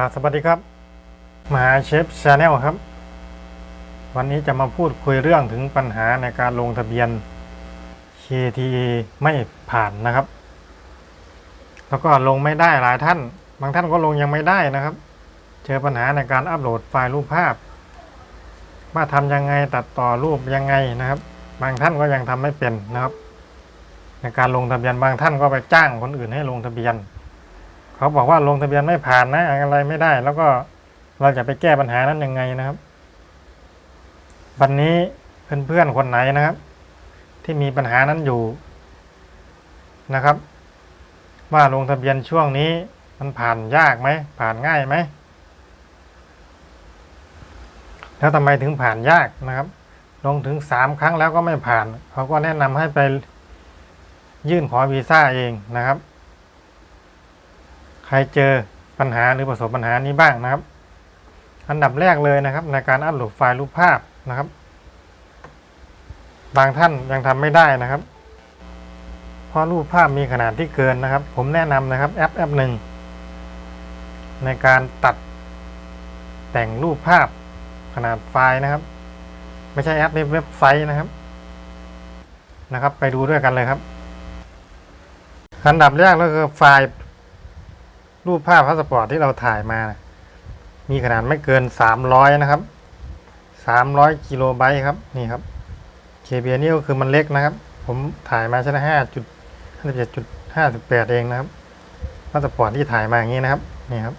ครับสวัสดีครับมหาเชฟชาแนลครับ วันนี้จะมาพูดคุยเรื่องถึงปัญหาในการลงทะเบียน KTA ไม่ผ่านนะครับ แล้วก็ลงไม่ได้หลายท่าน บางท่านก็ลงยังไม่ได้นะครับ เจอปัญหาในการอัปโหลดไฟล์รูปภาพ ว่าทำยังไงตัดต่อรูปยังไงนะครับ บางท่านก็ยังทำไม่เป็นนะครับ ในการลงทะเบียนบางท่านก็ไปจ้างคนอื่นให้ลงทะเบียน เขาบอกว่าลงทะเบียนไม่ผ่านนะอะไรไม่ได้ แล้วก็เราจะไปแก้ปัญหานั้นยังไงนะครับ วันนี้เพื่อนๆคนไหนนะครับ ที่มีปัญหานั้นอยู่นะครับ ว่าลงทะเบียนช่วงนี้มันผ่านยากไหมผ่านง่ายไหมแล้วทำไมถึงผ่านยากนะครับ ลงถึงสามครั้งแล้วก็ไม่ผ่าน เขาก็แนะนำให้ไปยื่นขอวีซ่าเองนะครับ ใครเจอปัญหาหรือประสบปัญหานี้บ้างนะครับ อันดับแรกเลยนะครับ ในการอัปโหลดไฟล์รูปภาพนะครับ บางท่านยังทำไม่ได้นะครับ เพราะรูปภาพมีขนาดที่เกินนะครับ ผมแนะนำนะครับแอปแอปหนึ่งในการตัดแต่งรูปภาพขนาดไฟล์นะครับ ไม่ใช่แอปในเว็บไซต์นะครับนะครับ ไปดูด้วยกันเลยครับอันดับแรกก็คือไฟล์ รูปภาพพาสปอร์ตที่เราถ่ายมานะมีขนาดไม่เกิน300นะครับ300กิโลไบต์ครับนี่ครับ KBA นี่ก็คือมันเล็กนะครับ ผมถ่ายมาช่ไหมห้าจุดห้าสิบเจ็ดจุดห้าสิบแปดเองนะครับพาสปอร์ตที่ถ่ายมาอย่างนี้นะครับนี่ครับ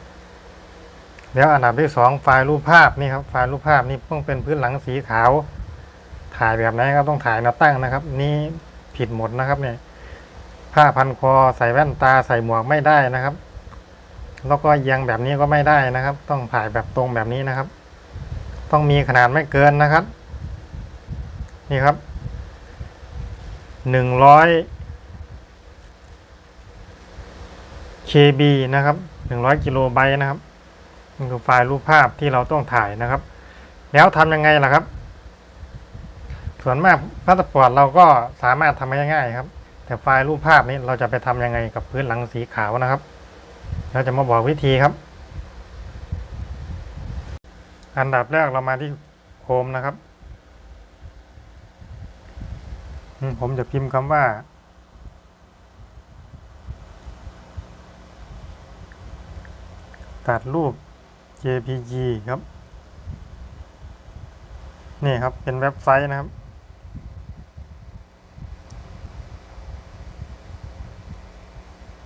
แล้วอันดับที่สองไฟล์รูปภาพนี่ครับไฟล์รูปภาพนี่ต้องเป็นพื้นหลังสีขาว ถ่ายแบบไหนก็ต้องถ่ายแนวตั้งนะครับ นี่ผิดหมดนะครับเนี่ยผ้าพันคอใส่แว่นตาใส่หมวกไม่ได้นะครับ แล้วก็เอียงแบบนี้ก็ไม่ได้นะครับ ต้องถ่ายแบบตรงแบบนี้นะครับ ต้องมีขนาดไม่เกินนะครับ นี่ครับหนึ่งร้อย KB นะครับหนึ่งร้อยกิโลไบต์นะครับนี่คือไฟล์รูปภาพที่เราต้องถ่ายนะครับ แล้วทำยังไงล่ะครับ ส่วนมากพาสปอร์ตเราก็สามารถทำง่ายๆครับ แต่ไฟล์รูปภาพนี้เราจะไปทำยังไงกับพื้นหลังสีขาวนะครับ เราจะมาบอกวิธีครับ อันดับแรกเรามาที่โคมนะครับ ผมจะพิมพ์คำว่า ตัดรูป JPG ครับ นี่ครับเป็นเว็บไซต์นะครับ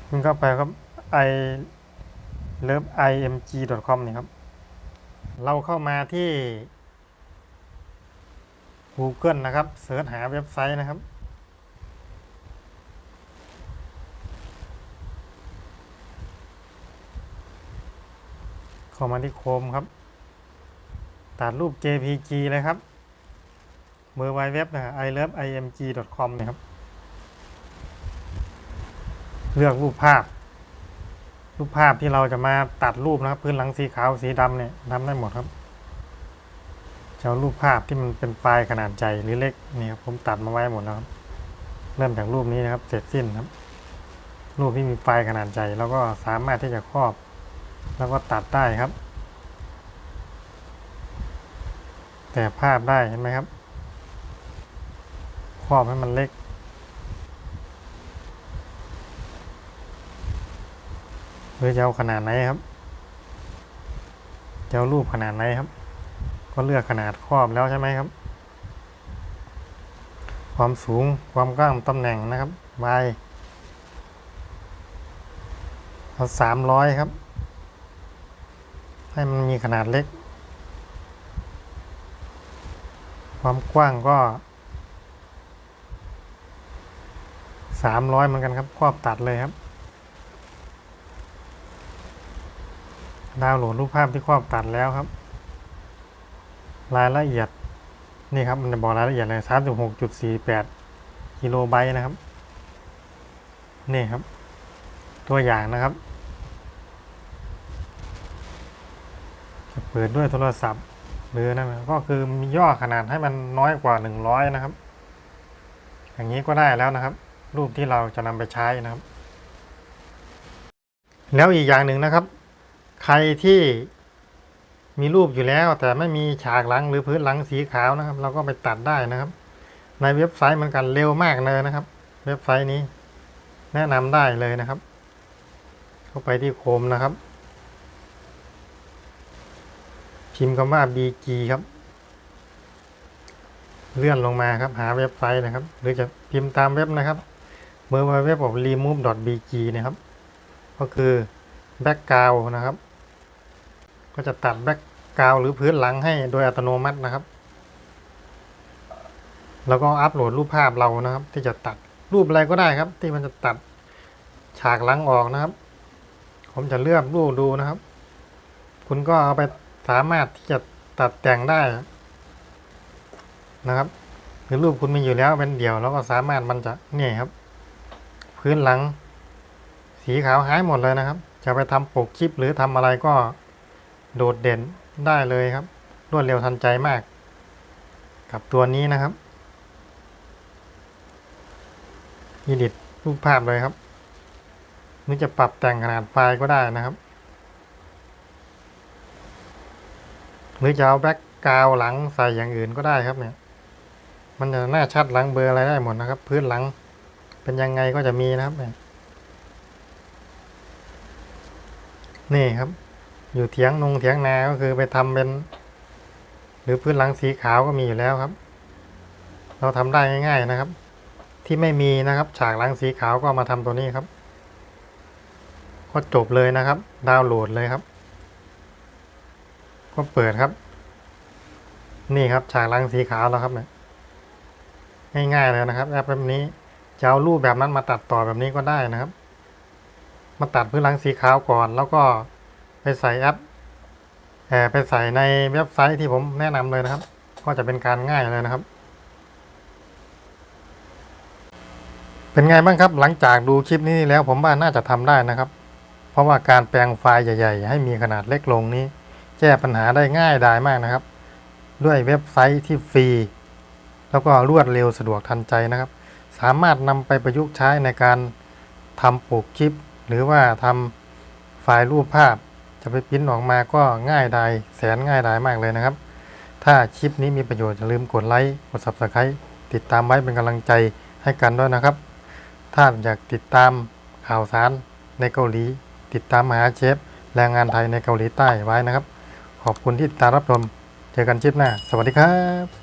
มันก็ไปครับ i img.com นี่ครับ เราเข้ามาที่ Google นะครับเสิร์ชหาเว็บไซต์นะครับ เข้ามาที่โคมครับ ตัดรูป JPG เลยครับเบอร์ไวเว็บนะ i love img.com นะครับ เลือกรูปภาพ รูปภาพที่เราจะมาตัดรูปนะครับพื้นหลังสีขาวสีดำเนี่ยทำได้หมดครับจะเอารูปภาพที่มันเป็นไฟล์ขนาดใหญ่หรือเล็กนี่ครับผมตัดมาไว้หมดแล้วครับเริ่มจากรูปนี้นะครับ เสร็จสิ้นครับ รูปที่มีไฟล์ขนาดใหญ่เราก็สามารถที่จะครอบ แล้วก็ตัดได้ครับ แต่ภาพได้เห็นไหมครับครอบให้มันเล็ก หรือจะเอาขนาดไหนครับจะเอารูปขนาดไหนครับ ก็เลือกขนาดครอบแล้วใช่ไหมครับ ความสูงความกว้างตำแหน่งนะครับ y เอาสามร้อยครับ ให้มันมีขนาดเล็ก ความกว้างก็สามร้อยเหมือนกันครับ ครอบตัดเลยครับ ดาวน์โหลดรูปภาพที่ครอบตัดแล้วครับ รายละเอียดนี่ครับมันจะบอกรายละเอียดเลยสามสิบหกจุดสี่แปดกิโลไบต์นะครับ นี่ครับ ตัวอย่างนะครับ จะเปิดด้วยโทรศัพท์หรือนั่นนะก็คือมีย่อขนาดให้มันน้อยกว่าหนึ่งร้อยนะครับ อย่างนี้ก็ได้แล้วนะครับ รูปที่เราจะนำไปใช้นะครับ แล้วอีกอย่างหนึ่งนะครับ ใครที่มีรูปอยู่แล้ว แต่ไม่มีฉากหลังหรือพื้นหลังสีขาวนะครับ เราก็ไปตัดได้นะครับ ในเว็บไซต์เหมันกันเร็วมากเลยนะครับ เว็บไซต์นี้แนะนำได้เลยนะครับ เข้าไปที่โคมนะครับ พิมพ์คำว่า BG ครับ เลื่อนลงมาครับ หาเว็บไซต์นะครับ หรือจะพิมพ์ตามเว็บนะครับเบอร์เว็บของ remove.bg นะครับ ก็คือ background นะครับ ก็จะตัด background หรือพื้นหลังให้โดยอัตโนมัตินะครับ แล้วก็อัปโหลดรูปภาพเรานะครับ ที่จะตัดรูปอะไรก็ได้ครับ ที่มันจะตัดฉากหลังออกนะครับ ผมจะเลือกรูปดูนะครับ คุณก็เอาไปสามารถที่จะตัดแต่งได้นะครับหรือรูปคุณมีอยู่แล้วเป็นเดี่ยวแล้วก็สามารถมันจะเนี่ยครับ พื้นหลัง สีขาวหายหมดเลยนะครับ จะไปทำปกคลิปหรือทำอะไรก็ โดดเด่นได้เลยครับ รวดเร็วทันใจมาก กับตัวนี้นะครับอีดิตรูปภาพเลยครับหรือจะปรับแต่งขนาดไฟล์ก็ได้นะครับ หรือจะเอาแบ็กกราวหลังใส่อย่างอื่นก็ได้ครับเนี่ย มันจะหน้าชัดหลังเบอร์อะไรได้หมดนะครับ พื้นหลังเป็นยังไงก็จะมีนะครับเนี่ยนี่ครับ อยู่เถียงนงเถียงนาก็คือไปทำเป็น หรือพื้นหลังสีขาวก็มีอยู่แล้วครับ เราทำได้ง่ายๆนะครับ ที่ไม่มีนะครับ ฉากหลังสีขาวก็มาทำตัวนี้ครับ ก็จบเลยนะครับ ดาวน์โหลดเลยครับ ก็เปิดครับ นี่ครับฉากหลังสีขาวแล้วครับเนี่ยง่ายๆเลยนะครับแอปแบบนี้จะเอารูปแบบนั้นมาตัดต่อแบบนี้ก็ได้นะครับ มาตัดพื้นหลังสีขาวก่อนแล้วก็ ไปใส่แอปแอบไปใส่ในเว็บไซต์ที่ผมแนะนำเลยนะครับ ก็จะเป็นการง่ายเลยนะครับ เป็นไงบ้างครับหลังจากดูคลิปนี้แล้วผมว่าน่าจะทำได้นะครับ เพราะว่าการแปลงไฟล์ใหญ่ ๆ ให้มีขนาดเล็กลงนี้ แก้ปัญหาได้ง่ายดายมากนะครับ ด้วยเว็บไซต์ที่ฟรี แล้วก็รวดเร็วสะดวกทันใจนะครับ สามารถนำไปประยุกต์ใช้ในการทำปลูกคลิป หรือว่าทำไฟล์รูปภาพ จะไปพิมพ์ออกมาก็ง่ายดายแสนง่ายดายมากเลยนะครับ ถ้าคลิปนี้มีประโยชน์อย่าลืมกดไลค์กด subscribe ติดตามไว้เป็นกำลังใจให้กันด้วยนะครับ ถ้าอยากติดตามข่าวสารในเกาหลี ติดตามมหาเชฟแรงงานไทยในเกาหลีใต้ไว้นะครับ ขอบคุณที่ติดตามรับชมเจอกันคลิปหน้า สวัสดีครับ